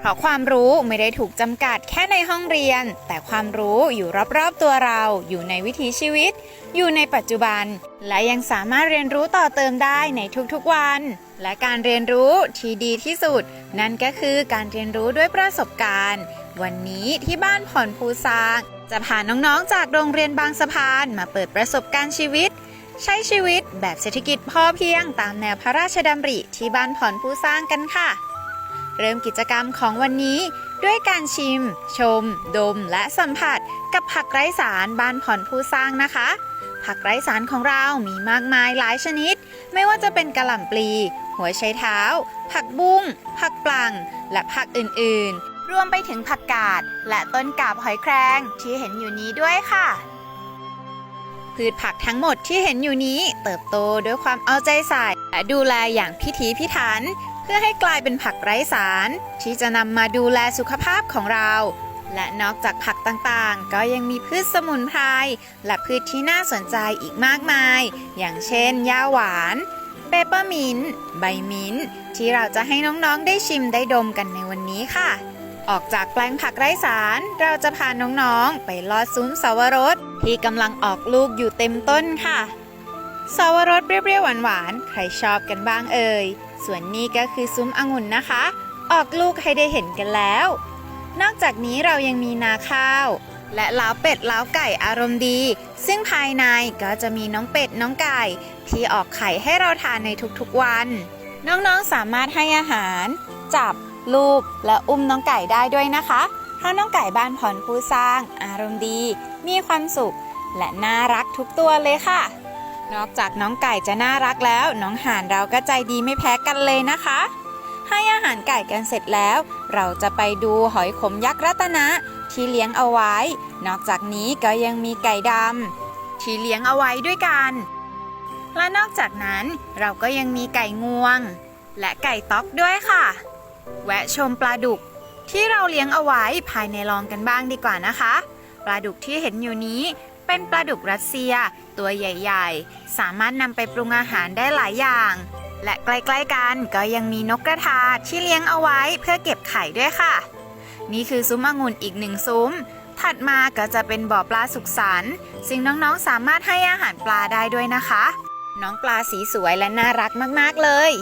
เพราะความรู้ไม่ได้ถูกจำกัดแค่ในห้องเรียน แต่ความรู้อยู่รอบๆตัวเรา อยู่ในวิถีชีวิต อยู่ในปัจจุบัน และยังสามารถเรียนรู้ต่อเติมได้ในทุกๆวัน และการเรียนรู้ที่ดีที่สุด นั่นก็คือการเรียนรู้ด้วยประสบการณ์ วันนี้ที่บ้านผ่อนภูซาง จะพาน้องๆจากโรงเรียนบางสะพานมาเปิดประสบการณ์ชีวิต ใช้ชีวิตแบบเศรษฐกิจพอเพียงตามแนวพระราชดำริที่บ้านผ่อนภูสร้างกันค่ะ เริ่มกิจกรรมของวันนี้ด้วยการชิม ชม ดม และสัมผัส กับผักไร้สารบ้านผ่อนภูสร้างนะคะ ผักไร้สารของเรามีมากมายหลายชนิด ไม่ว่าจะเป็นกระหล่ำปลี หัวไชเท้า ผักบุ้ง ผักปลัง และผักอื่นๆ รวมไปถึงผักกาด และต้นกาบหอยแครงที่เห็นอยู่นี้ด้วยค่ะพืชผักทั้งหมดที่เห็นอยู่นี้เติบโตด้วยความเอาใจใส่และดูแลอย่างพิถีพิถัน เพื่อให้กลายเป็นผักไร้สาร ที่จะนำมาดูแลสุขภาพของเรา และนอกจากผักต่างๆ ก็ยังมีพืชสมุนไพรและพืชที่น่าสนใจอีกมากมาย อย่างเช่นหญ้าหวานเปเปอร์มินต์ใบมิ้นที่เราจะให้น้องๆได้ชิมได้ดมกันในวันนี้ค่ะ ออกจากแปลงผักไร้สาร เราจะพาน้องๆ ไปลอดซุ้มสวรสที่กำลังออกลูกอยู่เต็มต้นค่ะสวรสเปรี้ยวๆหวานๆ ใครชอบกันบ้างเอ่ย ส่วนนี้ก็คือซุ้มองุ่นนะคะ ออกลูกให้ได้เห็นกันแล้ว นอกจากนี้เรายังมีนาข้าว และล้าวเป็ดล้าวไก่อารมณ์ดี ซึ่งภายในก็จะมีน้องเป็ดน้องไก่ ที่ออกไข่ให้เราทานในทุกๆวัน น้องๆสามารถให้อาหาร จับ ลูบและอุ้มน้องไก่ได้ด้วยนะคะเพราะน้องไก่บ้านผ่อนผู้สร้าง อารมณ์ดี มีความสุข และน่ารักทุกตัวเลยค่ะ นอกจากน้องไก่จะน่ารักแล้ว น้องห่านเราก็ใจดีไม่แพ้กันเลยนะคะ ให้อาหารไก่กันเสร็จแล้ว เราจะไปดูหอยขมยักษ์รัตนะที่เลี้ยงเอาไว้ นอกจากนี้ก็ยังมีไก่ดำที่เลี้ยงเอาไว้ด้วยกัน และนอกจากนั้นเราก็ยังมีไก่งวง และไก่ต๊อกด้วยค่ะ แวะชมปลาดุกที่เราเลี้ยงเอาไว้ภายในรองกันบ้างดีกว่านะคะ ปลาดุกที่เห็นอยู่นี้ เป็นปลาดุกรัสเซีย ตัวใหญ่ๆ สามารถนำไปปรุงอาหารได้หลายอย่าง และใกล้ๆกันก็ยังมีนกกระทาที่เลี้ยงเอาไว้เพื่อเก็บไข่ด้วยค่ะ นี่คือซุ้มองุ่นอีกหนึ่งซุ้ม ถัดมาก็จะเป็นบ่อปลาสุขสันต์ซึ่งน้องๆสามารถให้อาหารปลาได้ด้วยนะคะ น้องปลาสีสวยและน่ารักมากๆเลย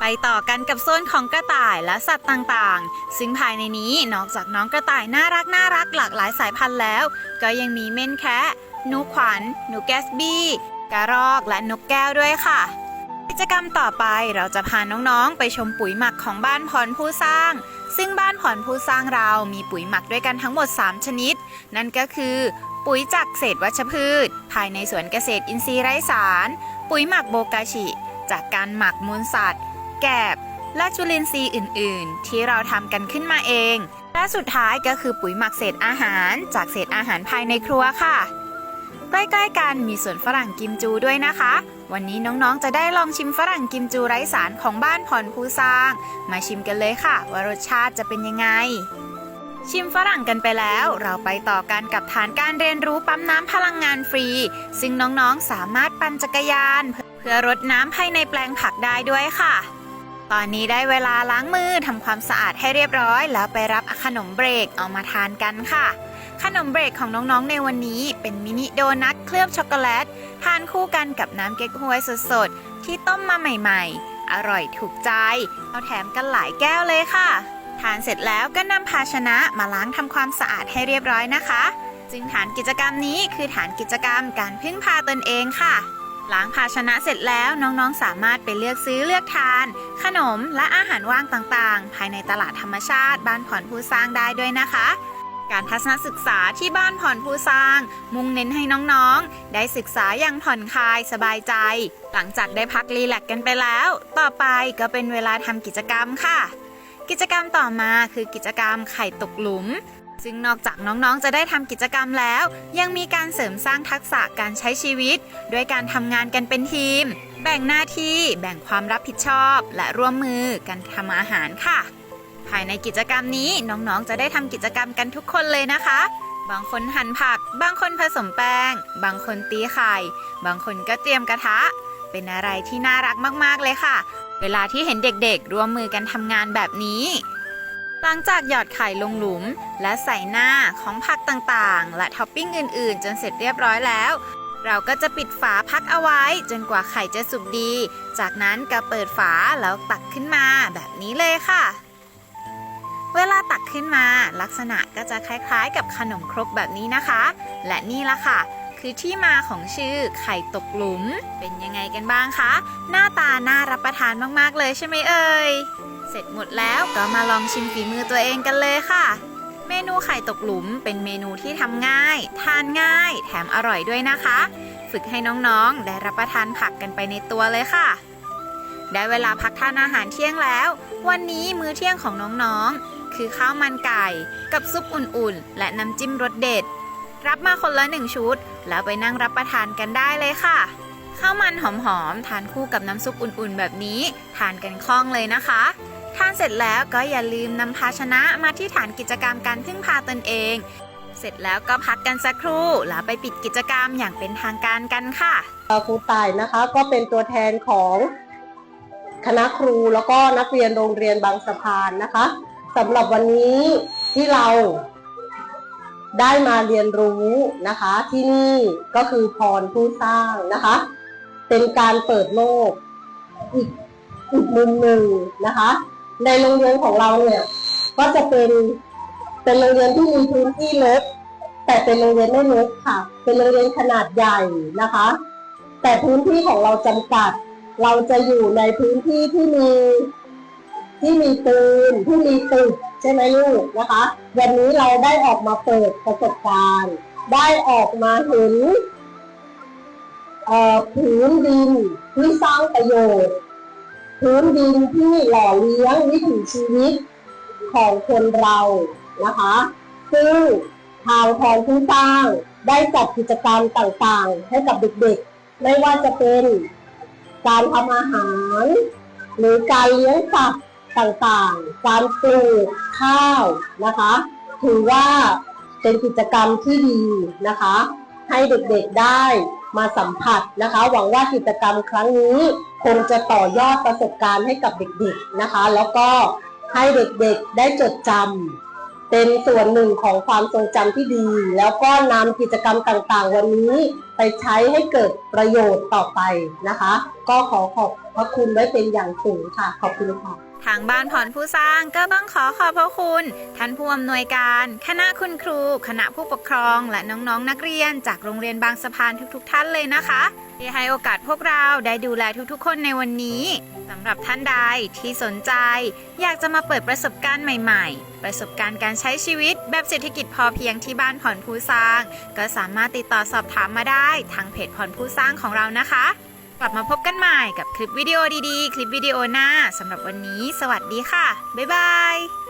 ไปต่อกันกับโซนของกระต่ายและสัตว์ต่างๆ ซึ่งภายในนี้นอกจากน้องกระต่ายน่ารักน่ารักหลากหลายสายพันธุ์แล้ว ก็ยังมีเม่นแคะ หนูขวัญ หนูแกสบี้กระรอกและนกแก้วด้วยค่ะ กิจกรรมต่อไปเราจะพาน้องๆ ไปชมปุ๋ยหมักของบ้านพรผู้สร้าง ซึ่งบ้านพรผู้สร้างเรามีปุ๋ยหมักด้วยกันทั้งหมด 3 ชนิด นั่นก็คือ ปุ๋ยจากเศษวัชพืช ภายในสวนเกษตรอินทรีย์ไร้สาร ปุ๋ยหมักโบกาชิ จากการหมักมูลสัตว์ แกบและจุลินทรีย์อื่น ๆ ที่เราทำกันขึ้นมาเอง และสุดท้ายก็คือปุ๋ยหมักเศษอาหาร จากเศษอาหารภายในครัวค่ะ ใกล้ๆกันมีสวนฝรั่งกิมจูด้วยนะคะ วันนี้น้องๆจะได้ลองชิมฝรั่งกิมจูไร้สารของบ้านผ่อนภูซาง มาชิมกันเลยค่ะ ว่ารสชาติจะเป็นยังไง ชิมฝรั่งกันไปแล้ว เราไปต่อกันกับฐานการเรียนรู้ปั๊มน้ำพลังงานฟรี ซึ่งน้องๆสามารถปั่นจักรยาน เพื่อรดน้ำภายในแปลงผักได้ด้วยค่ะตอนนี้ได้เวลาล้างมือทำความสะอาดให้เรียบร้อย แล้วไปรับขนมเบรกเอามาทานกันค่ะ ขนมเบรกของน้องๆในวันนี้เป็นมินิโดนัทเคลือบช็อกโกแลต ทานคู่กันกับน้ำเก๊กฮวยสดๆ ที่ต้มมาใหม่ๆ อร่อยถูกใจ เอาแถมกันหลายแก้วเลยค่ะ ทานเสร็จแล้วก็นำภาชนะมาล้างทำความสะอาดให้เรียบร้อยนะคะจึงฐานกิจกรรมนี้คือฐานกิจกรรมการพึ่งพาตนเองค่ะล้างภาชนะเสร็จแล้วน้องๆ สามารถไปเลือกซื้อเลือกทาน ขนมและอาหารว่างต่างๆ ภายในตลาดธรรมชาติบ้านผ่อนผู้สร้างได้ด้วยนะคะ การทัศนศึกษาที่บ้านผ่อนผู้สร้าง มุ่งเน้นให้น้องๆ ได้ศึกษาอย่างผ่อนคลายสบายใจ หลังจากได้พักรีแลกกันไปแล้ว ต่อไปก็เป็นเวลาทำกิจกรรมค่ะ กิจกรรมต่อมาคือกิจกรรมไข่ตกหลุมซึ่งนอกจากน้องๆ จะได้ทำกิจกรรมแล้ว ยังมีการเสริมสร้างทักษะการใช้ชีวิต ด้วยการทำงานกันเป็นทีม แบ่งหน้าที่ แบ่งความรับผิดชอบ และร่วมมือกันทำอาหารค่ะ ภายในกิจกรรมนี้น้องๆ จะได้ทำกิจกรรมกันทุกคนเลยนะคะ บางคนหั่นผัก บางคนผสมแป้ง บางคนตีไข่ บางคนก็เตรียมกระทะ เป็นอะไรที่น่ารักมากๆเลยค่ะ เวลาที่เห็นเด็กๆ ร่วมมือกันทำงานแบบนี้ หลังจากหยอดไข่ลงหลุม และใส่หน้าของผักต่างๆ และท็อปปิ้งอื่นๆ จนเสร็จเรียบร้อยแล้วเราก็จะปิดฝาพักเอาไว้ จนกว่าไข่จะสุกดี จากนั้นก็เปิดฝาแล้วตักขึ้นมาแบบนี้เลยค่ะ เวลาตักขึ้นมาลักษณะก็จะคล้ายๆ กับขนมครกแบบนี้นะคะ และนี่ละค่ะ คือที่มาของชื่อไข่ตกหลุม เป็นยังไงกันบ้างคะ หน้าตาน่ารับประทานมากๆเลยใช่ไหมเอ่ย เสร็จหมดแล้วก็มาลองชิมฝีมือตัวเองกันเลยค่ะ เมนูไข่ตกหลุมเป็นเมนูที่ทำง่าย ทานง่าย แถมอร่อยด้วยนะคะ ฝึกให้น้องๆ ได้รับประทานผักกันไปในตัวเลยค่ะได้เวลาพักทานอาหารเที่ยงแล้ว วันนี้มื้อเที่ยงของน้องๆ คือข้าวมันไก่ กับซุปอุ่นๆ และน้ำจิ้มรสเด็ด รับมาคนละหนึ่งชุด แล้วไปนั่งรับประทานกันได้เลยค่ะ ข้าวมันหอมๆ ทานคู่กับน้ำซุปอุ่นๆ แบบนี้ ทานกันคล่องเลยนะคะ ทานเสร็จแล้วก็อย่าลืมนำภาชนะมาที่ฐานกิจกรรมการพึ่งพาตนเอง เสร็จแล้วก็พักกันสักครู่ แล้วไปปิดกิจกรรมอย่างเป็นทางการกันค่ะครูต่ายนะคะก็เป็นตัวแทนของคณะครูแล้วก็นักเรียนโรงเรียนบางสะพานนะคะ สำหรับวันนี้ที่เราได้มาเรียนรู้นะคะ ที่นี่ก็คือพรผู้สร้างนะคะ เป็นการเปิดโลกอีกอีกมุมหนึ่งนะคะ ในโรงเรียนของเราเนี่ยก็จะเป็นเป็นโรงเรียนที่มีพื้นที่เล็กแต่เป็นโรงเรียนไม่เล็กค่ะ เป็นโรงเรียนขนาดใหญ่นะคะ แต่พื้นที่ของเราจำกัด เราจะอยู่ในพื้นที่ที่มี ที่มีปืนที่มีตึกใช่ไหมลูกนะคะ วันนี้เราได้ออกมาเปิดประสบการณ์ ได้ออกมาเห็นเอ่อพื้นดินที่สร้างประโยชน์พื้นดินที่หล่อเลี้ยงวิถีชีวิตของคนเรานะคะ ซึ่งทางพรผู้สร้างได้จัดกิจกรรมต่างๆ ให้กับเด็กๆ ไม่ว่าจะเป็นการทำอาหาร หรือการเลี้ยงสัตว์ ต่างๆ การปลูกข้าวนะคะ ถือว่าเป็นกิจกรรมที่ดีนะคะ ให้เด็กๆได้มาสัมผัสนะคะ หวังว่ากิจกรรมครั้งนี้คงจะต่อยอดประสบการณ์ให้กับเด็กๆนะคะ แล้วก็ให้เด็กๆได้จดจำเป็นส่วนหนึ่งของความทรงจำที่ดี แล้วก็นำกิจกรรมต่างๆ วันนี้ไปใช้ให้เกิดประโยชน์ต่อไปนะคะ ก็ขอขอบพระคุณไว้เป็นอย่างสูงค่ะ ขอบคุณค่ะ ทางบ้านผ่อนผู้สร้างก็ต้องขอขอบพระคุณ ท่านผู้อำนวยการ คณะคุณครู คณะผู้ปกครองและน้องๆนนักเรียน จากโรงเรียนบางสะพานทุกๆ ท่านเลยนะคะที่ให้โอกาสพวกเราได้ดูแลทุกๆ คนในวันนี้สำหรับท่านใดที่สนใจ อยากจะมาเปิดประสบการณ์ใหม่ ๆ ประสบการณ์การใช้ชีวิต แบบเศรษฐกิจพอเพียงที่บ้านผ่อนผู้สร้าง ก็สามารถติดต่อสอบถามมาได้ทางเพจผ่อนผู้สร้างของเรานะคะ กลับมาพบกันใหม่กับคลิปวิดีโอดีๆ คลิปวิดีโอหน้าสำหรับวันนี้ สวัสดีค่ะ บ๊ายบาย